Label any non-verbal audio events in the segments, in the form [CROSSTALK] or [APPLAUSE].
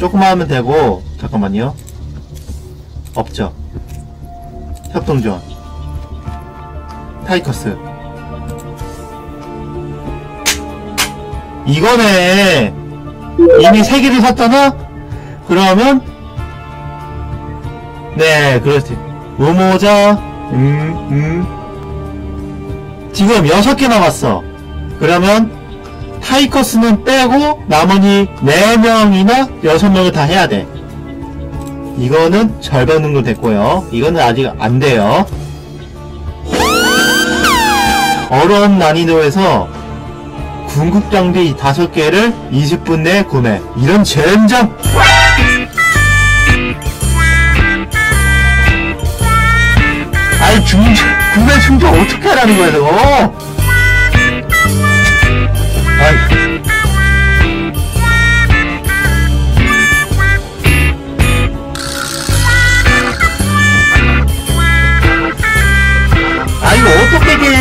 조금만 하면 되고 잠깐만요. 없죠? 협동전 타이커스. 이거네. 이미 세 개를 샀잖아? 그러면? 네 그렇지 우모자. 음, 음. 지금 여섯 개 남았어. 그러면 타이커스는 빼고 나머지 4명이나 6명을 다 해야 돼. 이거는 절반 정도 됐고요. 이거는 아직 안 돼요. 어려운 난이도에서 궁극 장비 5개를 20분 내에 구매. 이런 젠장! 아이 중장 구매 충전 어떻게 하라는 거야 너 아이 아 이거 어떻게 개?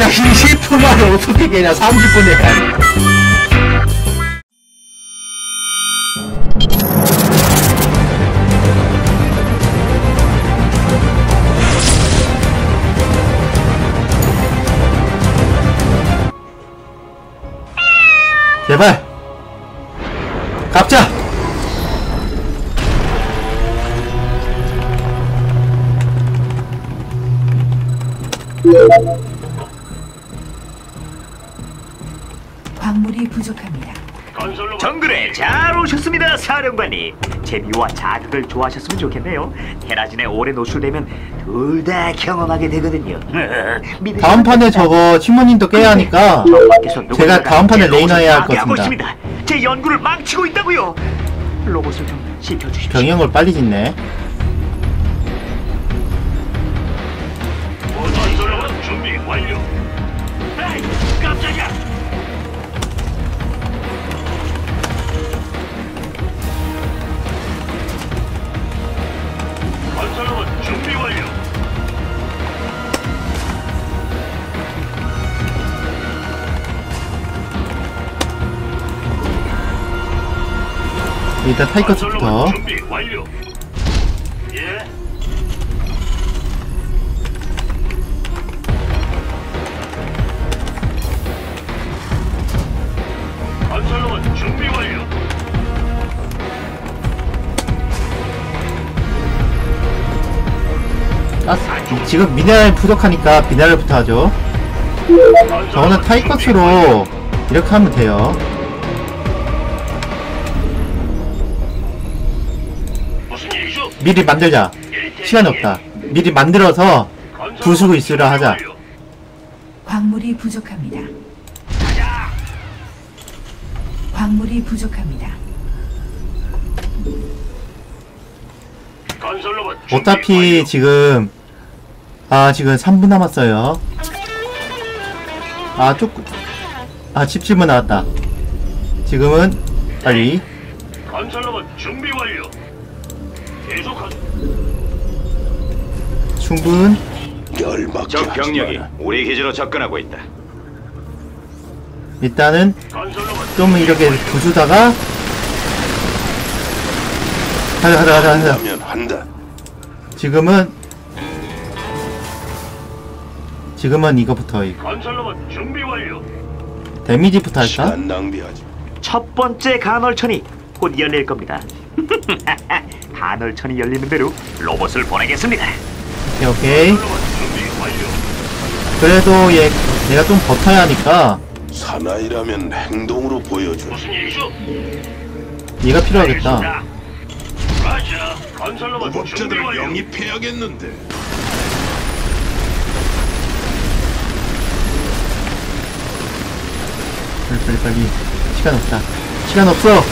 야 20분 만에 어떻게 개냐 30분에 제발 갑자 광물이 부족합니다. 정글에 잘 오셨습니다, 사령관님. 재미와 자극을 좋아하셨으면 좋겠네요. 테라진에 오래 노출되면 둘 다 경험하게 되거든요. [LAUGHS] 다음 판에. 저거 팀원님도 깨야 하니까 제가 다음 판에 레이너 해야 할것 파괴하고 같습니다. 있습니다. 제 연구를 망치고 있다고요. 로봇을 좀 시켜주십시오. 병영을 빨리 짓네 일단 타이커스부터. 예. 가스 지금 미네랄 부족하니까 미네랄부터 하죠 저거는 타이커스로 이렇게 하면 돼요 미리 만들자. 시간이 없다. 미리 만들어서 부수고 있으려 하자. 광물이 부족합니다. 광물이 부족합니다. 어차피 지금 아 지금 3분 남았어요. 아 조금 아 집집은 나왔다. 지금은 빨리. 건설로 준비 완료. 충분 열받게 적 병력이. 우리 기지로 접근하고 있다. 일단은 좀 이렇게 부수다가 가자 가자 가자 가자 하면 한다. 지금은 지금은 이거부터 이 건설로 준비 완료. 데미지부터 할까? 시간 낭비하지. 첫 번째 간헐천이 곧 열릴 겁니다. [LAUGHS] 간헐천이 열리는 대로 로봇을 보내겠습니다. 오케이. 그래도 얘 내가 좀 버텨야 하니까 사나이라면 행동으로 보여줘. 무슨 일이죠? 얘가 필요하겠다 라자. 건설로 준비 완료. 영입해야겠는데. 빨리 빨리 빨리 시간 없다 시간 없어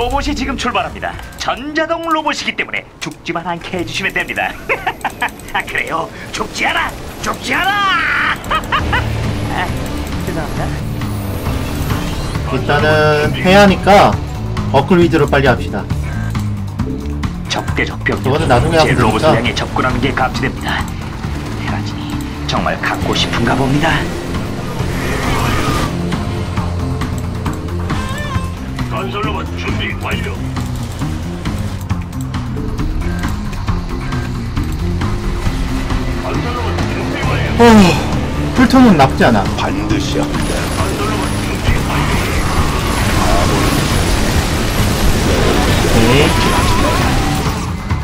로봇이 지금 출발합니다. 전자동 로봇이기 때문에 죽지만 않게 해주시면 됩니다. [LAUGHS] 아 그래요? 죽지 않아! 죽지 않아! 아, [LAUGHS] 죄송합니다. 일단은 해야 하니까 업그레이드를 빨리 합시다. 적대적 병력 저거는 나중에 제 되니까. 향해 접근하는 게 감지됩니다. 테라진이 정말 갖고 싶은가 봅니다. 건설로봇 준비 완료. 건설로봇 준비 완료. 어, 풀톤은 나쁘지 않아. 반드시 한다. 건설로봇 준비 완료. 오케이.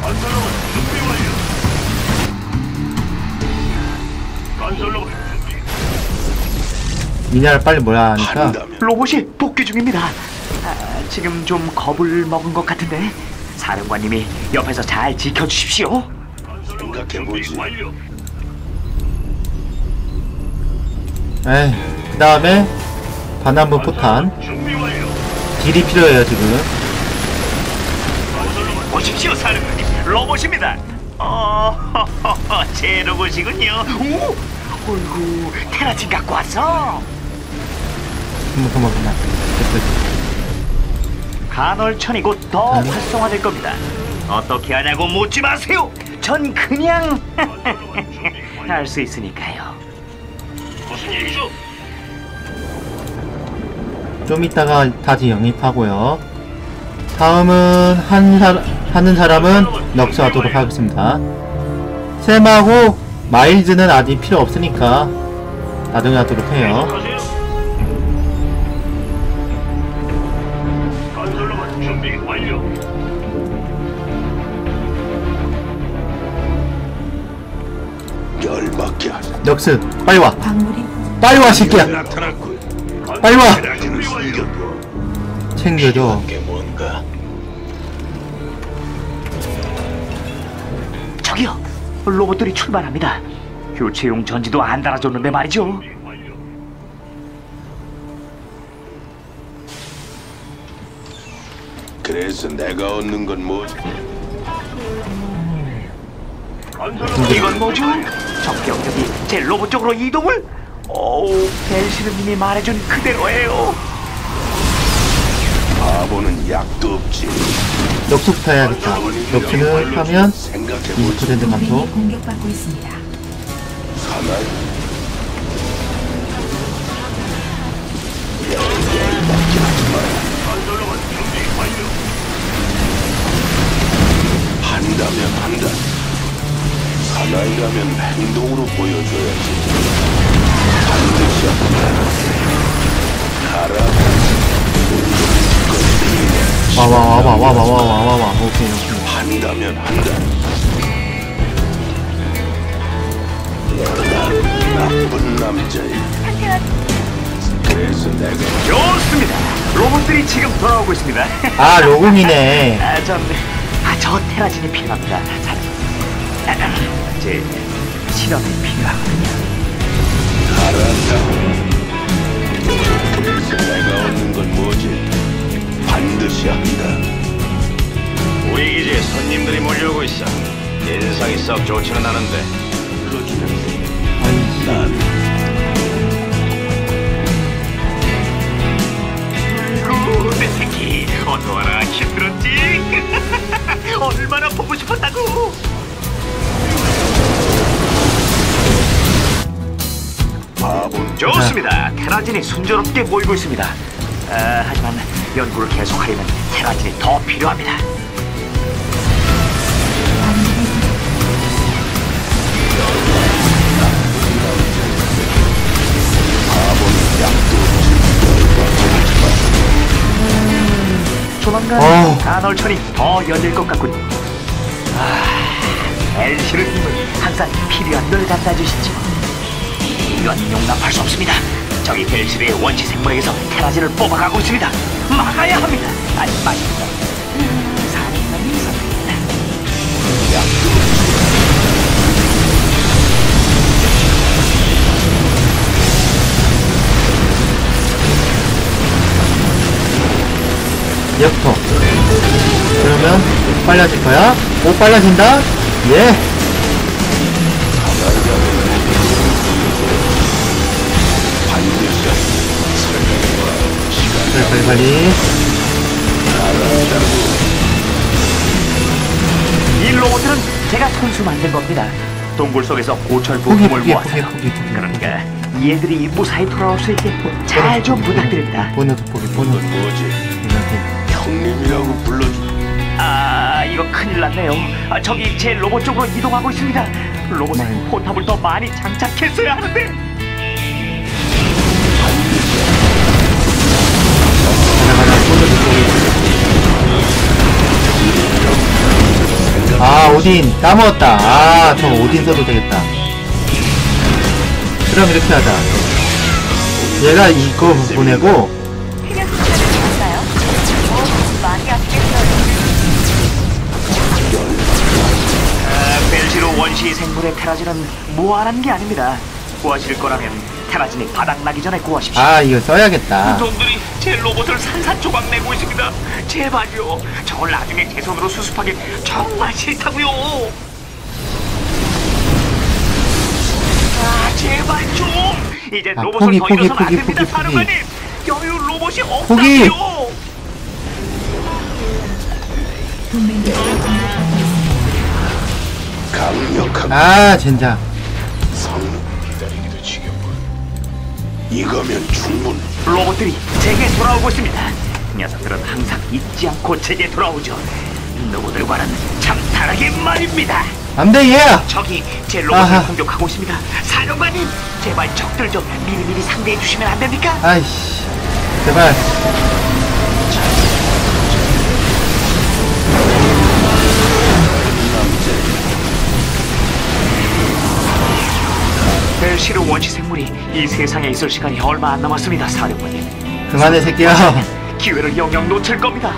건설로봇 준비 완료. 건설로봇 준비. 미네랄 빨리 몰아야 하니까. 한다면 로봇이 복귀 중입니다. 아, 지금 좀 겁을 먹은 것 같은데 사령관님이 옆에서 잘 지켜주십시오. 생각해보지. 에이, 그 다음에 반환부 포탄. 딜이 필요해요, 지금. 보십시오, 사령관님. 로봇입니다. 어, [LAUGHS] 제 로봇이군요. 오, 어이구, 테라진 갖고 왔어. 그만, 그만, 그만. 됐어. 간헐천이 곧더 음. 활성화될 겁니다. 어떻게 하냐고 묻지 마세요. 전 그냥. [LAUGHS] 할 수 있으니까요. 무슨 일이죠? 좀 이따가 다시 영입하고요. 다음은 한 사, 하는 사람은 넉스하도록 하겠습니다. 샘하고 마일즈는 아직 필요 없으니까 나중에 하도록 해요. 준비 완료. 열받게 하자. 넉스, 빨리 와. 광물이 빨리 와, 새끼야. 나타났군. 빨리 와. 테라진을 숨겨둬. 챙겨줘. 게 뭔가? 저기요, 로봇들이 출발합니다. 교체용 전지도 안 달아줬는데 말이죠. 그래서 내가 얻는 건 뭐지? 이건 뭐죠? 적병력이 제 로봇 쪽으로 이동을? 오우, 벨시르님이 말해준 그대로예요. 바보는 약도 없지. 넉스부터 해야겠다. 넉스는 하면 생각해보지. 20% 감소. 공격받고 있습니다. 사나이. 한다면 한다. 사나이라면 행동으로 보여줘야지. 반드시 가라. 와와 와와 와와 와와. 와와 오케이 오케이. 한다면 한다. 나쁜 남자야. 그래서 내가 좋습니다. 로봇들이 지금 돌아오고 있습니다. 아 로공이네. 아 좋네 아, 저 테라진이 필요합니다. 사람. 아, 제 실험이 필요하거든요. 알았다. 그래서 내가 얻는 건 뭐지? 반드시 한다. 우리 기지에 손님들이 몰려오고 있어. 인상이 썩 좋지는 않은데. 불러주면 아이씨. 난 와라. 힘들었지? [LAUGHS] 얼마나 보고 싶었다고. 좋습니다. 테라진이 순조롭게 모이고 있습니다. 아, 하지만 연구를 계속하려면 테라진이 더 필요합니다. 조만간 어우. 간헐천이 더 열릴 것 같군요. 아, 엘시르 님은 항상 필요한 걸 갖다 주시죠. 이건 용납할 수 없습니다. 저기 벨시르의 원시 생물에게서 테라진을 뽑아가고 있습니다. 막아야 합니다. 아니, 맞습니다. 음, 사람이 있었습니다. 얘부터. 그러면 빨라질 거야? 오 빨라진다? 예. 빨리 빨리 빨리. 이 로봇은 제가 손수 만든 겁니다. 동굴 속에서 고철 부품을 모았어요 그러니까 얘들이 무사히 돌아올 수 있게 잘 좀 부탁드립니다. 보너스 포기 보너스 뭐지? 이렇게. 형님이라고 불러주. 아 이거 큰일 났네요. 아, 저기 제 로봇 쪽으로 이동하고 있습니다. 로봇에 네. 포탑을 더 많이 장착했어야 하는데. 아, 오딘. 까먹었다. 아, 저 오딘 써도 되겠다. 그럼 이렇게 하자. 얘가 이거 보내고, 벨시로 원시 생물의 테라진은 무한한 게 아닙니다. 구하실 거라면 테라진이 바닥나기 전에 구하십시오. 아, 이거 써야겠다. 놈들이 제 로봇을 산산조각 내고 있습니다. 제발요. 저걸 나중에 제 손으로 수습하기 정말 싫다고요. 아, 제발 좀. 이제 아, 로봇을 포기, 더 포기, 잃어서는 안 포기, 됩니다, 포기, 사령관님. 여유 로봇이 포기. 없다고요. 동맹 기 아, 젠장. 성 기다리기도 지겹군. 이거면 충분. 로봇들이 제게 돌아오고 있습니다. 녀석들은 항상 잊지 않고 제게 돌아오죠. 누구들과는 참 다르게 말입니다. 안 돼, 얘야! 적이 제 로봇을 아하. 공격하고 있습니다. 사령관님, 제발 적들 좀 미리미리 상대해 주시면 안 됩니까? 아이씨. 제발. 벨시르 원시 생물이 이 세상에 있을 시간이 얼마 안 남았습니다, 사령관님. 그만해, 새끼야. [LAUGHS] 기회를 영영 놓칠 겁니다.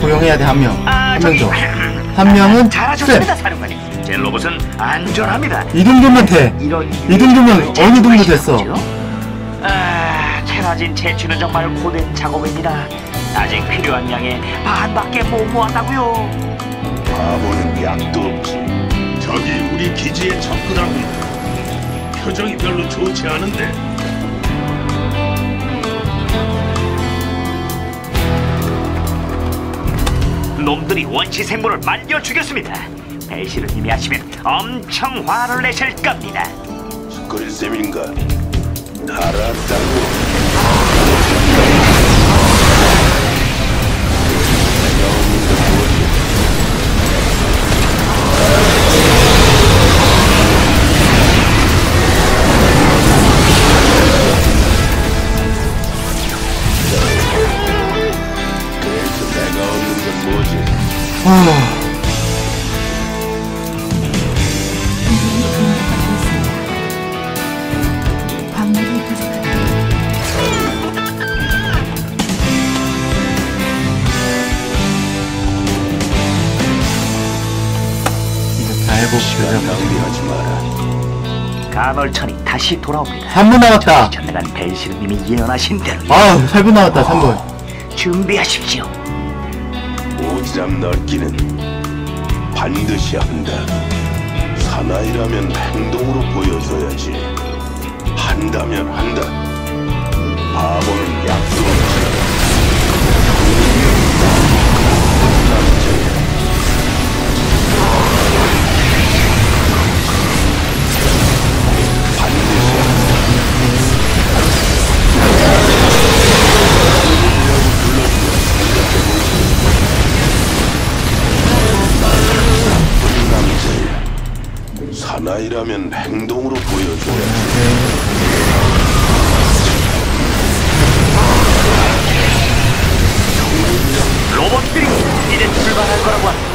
고용해야 돼, 한 명. 아, 한 명 더. [LAUGHS] 한 명은 잘하셨습니다, 쌤. 사령관님. 제 로봇은 안전합니다. 이 정도면 돼. 이런 이 정도면 어느 정도 됐어? 아, 테라진 채취는 정말 고된 작업입니다. 아직 필요한 양의 반밖에 못 모았다고요. 바보는 약도 없지. 적이 우리 기지에 접근하고 있다. 표정이 별로 좋지 않은데 놈들이 원시 생물을 말려 죽였습니다. 벨시르님이 하시면 엄청 화를 내실 겁니다. 그릴 셈인가? 다시 돌아옵니다. 3분 남았다. 전능한 벨시르님이 예언하신 대로 아, 8분 남았다, 3분. 준비하십시오. 오지랖 넓기는 반드시 한다. 사나이라면 행동으로 보여줘야지. 한다면 한다. 바보는 약속 없 사나이라면 행동으로 보여줘야지. 로봇들이 이제 출발할 거라고 합니다.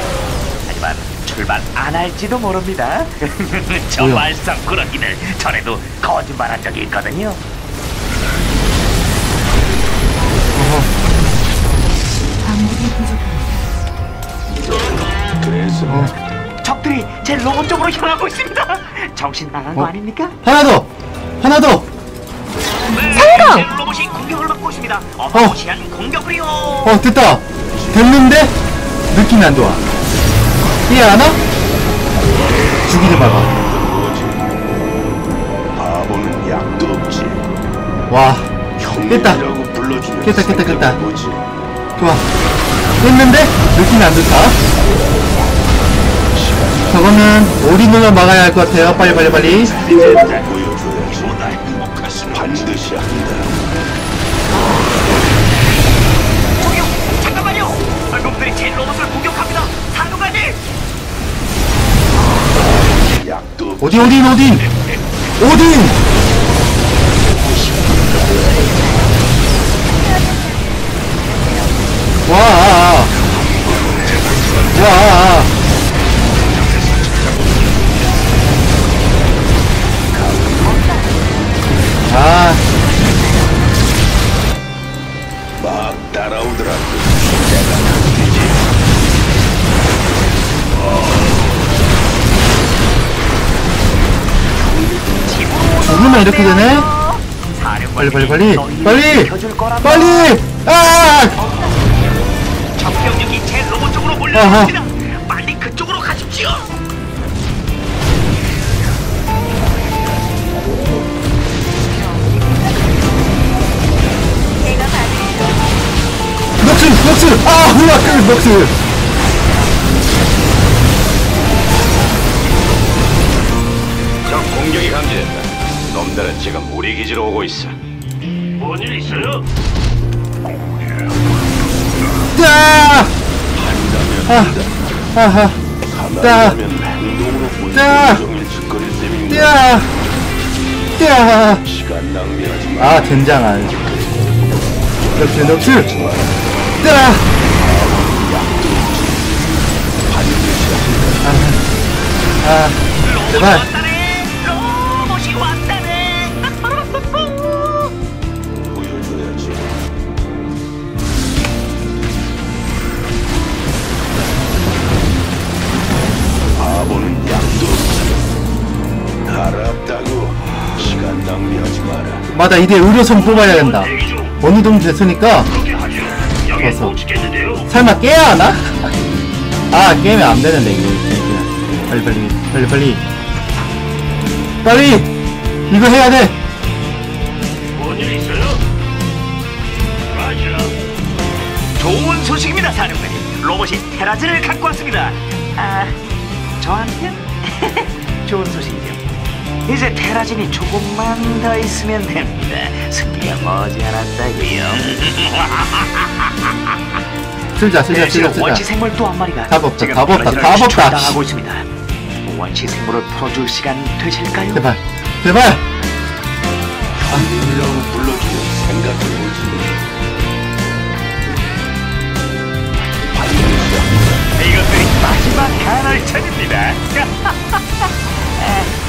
하지만 출발 안 할지도 모릅니다. [LAUGHS] 저 뭐야? 말썽 꾸러기들 전에도 거짓말한 적이 있거든요. 그래서 어, 적들이 제 로봇 쪽으로 향하고 있습니다. 정신 나간 거 어? 아닙니까? 하나 더! 하나 더! 성공! 제 로봇이 공격을 받고 있습니다. 어마무시한 공격을요. 어, 됐다! 됐는데? 느낌이 안 좋아. 이해 안 와? 죽이지 마봐. 뭐지? 바보는 약도 없지. 와, 형님이라고 깼다, 깼다, 깼다. 뭐지? 좋아. 했는데 느낌이 안 좋다. 저거는 오리눈을 막아야 할 것 같아요. 빨리 빨리 빨리. 반드시 한다. 저기요, 잠깐만요. 제 로봇을 공격합니다. 약도. 죽으면 이렇게 되네? 빨리 빨리 빨리 빨리 빨리 아 적병력이 제 로봇 쪽으로 몰려듭니다. 빨리 그쪽으로 가십시오. 넉스 넉스 아 우와 그 넉스 적 공격이 감지됐다. 놈들은 지금 우리 기지로 오고 있어. 뭔 일 있어요? 짜 아, 셈인가. 짜 짜. 시간 낭비하지 마. 아 된장알 넉스 넉스 짜 아, 아! 제발 맞아 이제 의료선 뽑아야 된다. 어느 정도 됐으니까 지겠는데요. 설마 깨야 하나? [LAUGHS] 아 깨면 안 되는데 이거 빨리 빨리 빨리 빨리 빨리 이거 해야 돼 뭔일 있어요? 좋은 소식입니다, 사령관님. 로봇이 테라즈를 갖고 왔습니다. 아, 저한텐 [LAUGHS] 좋은 소식이죠. 이제 테라진이 조금만 더 있으면 됩니다. 승리가 머지않았다고요. 쓰자 쓰자 대신 쓰자 원시 생물 또 한 마리가 답 없다, 지금 답 없다, 테라진을 답 없다. 추출당하고 있습니다. 원시 생물을 풀어줄 시간 되실까요? 제발 제발 이라고 불러주면 생각해보지. 이것들이 마지막 간헐천입니다. [LAUGHS]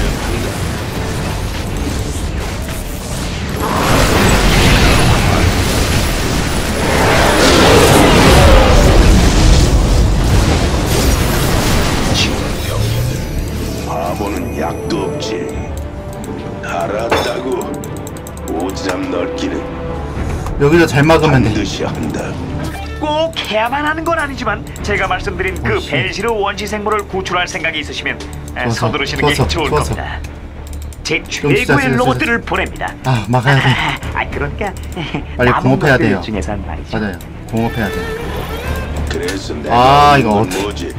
바보는 약도 없지. 알았다고. 오지랖 넓기는 여기서 잘 막으면 돼 반드시 한다. 꼭 해야만 하는 건 아니지만 제가 말씀드린 그 어씨. 벨시르 원시 생물을 구출할 생각이 있으시면 에, 좋아서, 서두르시는 좋아서, 게 좋을 좋아서. 겁니다. 제 최고의 로봇들을 보냅니다. 아 막아야 돼 [LAUGHS] 아, 그러니까 빨리 공업해야 돼요. 중에선 말이죠. 맞아요 공업해야 돼 그래서 내가 아, 하는 이거 뭐지?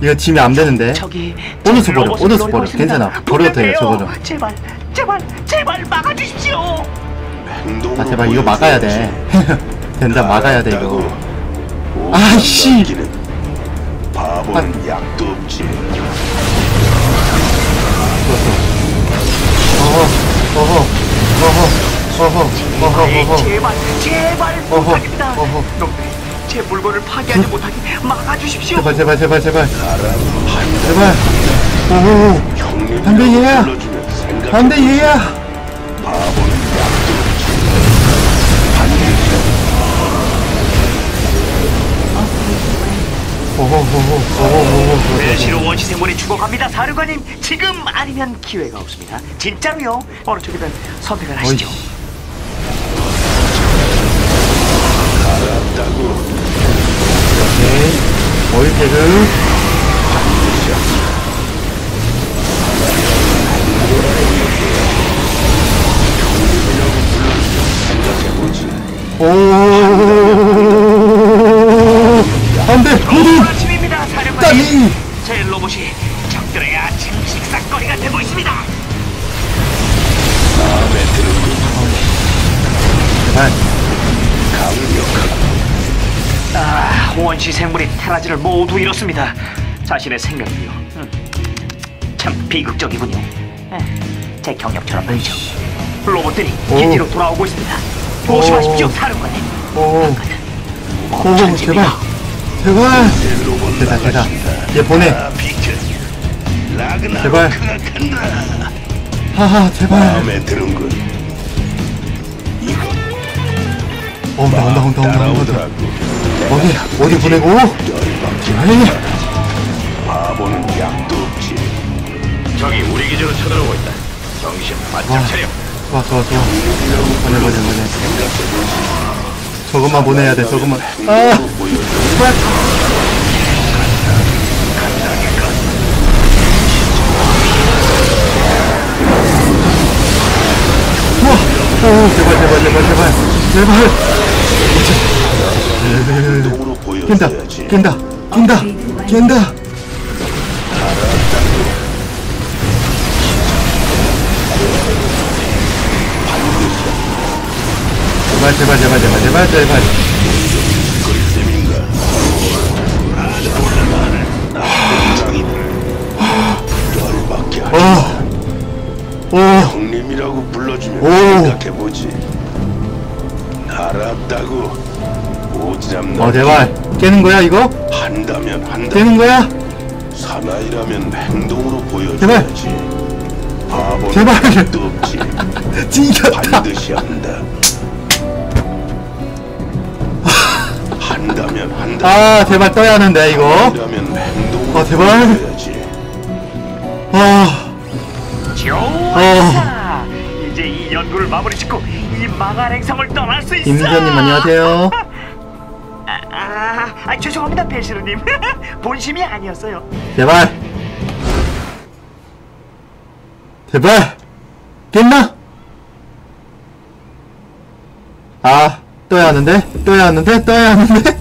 이거 지면 안 되는데 저기 보너스 제 버려, 노리고 버려. 괜찮아. 버려도 돼요, 부탁해요. 저거는. 제발, 제발, 제발 막아주십시오. 아 제발 이거 막아야 돼 [LAUGHS] 된다 막아야 돼 이거 알았다고. 아이씨. 아. 바보는 약도 없지. 어허 어허 어허 어허 어허 에이, 어허 제발, 제발 어허, 부탁입니다. 어허. 제 물건을 파괴하지 못하게 막아주십시오. 제발 제발 제발 제발. 제발 오호 형님이라고 안 돼, 얘야. 안돼 얘야 바보는 약도 없지. 반드시 오호 오호 오호 오호 벨시로 원시 생물이 죽어갑니다, 사령관님. 지금 아니면 기회가 없습니다. 진짜로요. 어느 쪽이든 선택을 하시죠. 어이 알았다고. 오일팩을. 생각해보지. 오. 안 돼! 모두! 따니! 제 로봇이 적들의 아침 식사거리가 되고 있습니다. 마음에 드는군. 아, 원시 생물이 테라지를 모두 잃었습니다. 자신의 생각이요. 음, 참 비극적이군요. 에, 제 경력처럼 말이죠. 로봇들이 오. 기지로 돌아오고 있습니다. 조심하십시오, 사령관님. 오. 오, 제발. 제발. 됐다, 됐다. 얘 보내. 제발. 하하, 제발. 마음에 드는군. 온다, 온다, 온다, 온다, 온다. 어디, 어디 보내고? 아니, 바보는 약도 없지. 적이 우리 기지로 쳐들어오고 있다. 정신 바짝 차려. 좋아, 좋아, 좋아. 보내, 보내, 보내. 저것만 보내야 돼, 저것만. 아. 우와. 오, 제발, 제발, 제발, 제발. 제발. 행동으로 보여줘야지. 깬다, 깬다, 깬다. 제발, 제발, 제발, 제발, 제발, 제발. 생각해보지. 알았다고. 오지랖 어, 제발. 깨는 거야, 이거? 한다면 한다. 깨는 거야? 사나이라면 행동으로 보여줘야지. 바보는 제발. 없지. [LAUGHS] 찡겼다. 반드시 한다. [LAUGHS] 한다면 한다. 아, 제발 떠야 하는데, 이거. 한다면 행동으로 어, 제발. 보여줘야지. 아, 좋았어. 이제 이 연구를 마무리 짓고 이 망할 행성을 떠날 수 있어. 임기현님 안녕하세요. [LAUGHS] 아, 죄송합니다, 배시르님. [LAUGHS] 본심이 아니었어요. 제발. 제발. 깼나? 아, 떠야 하는데? 떠야 하는데? 떠야 하는데?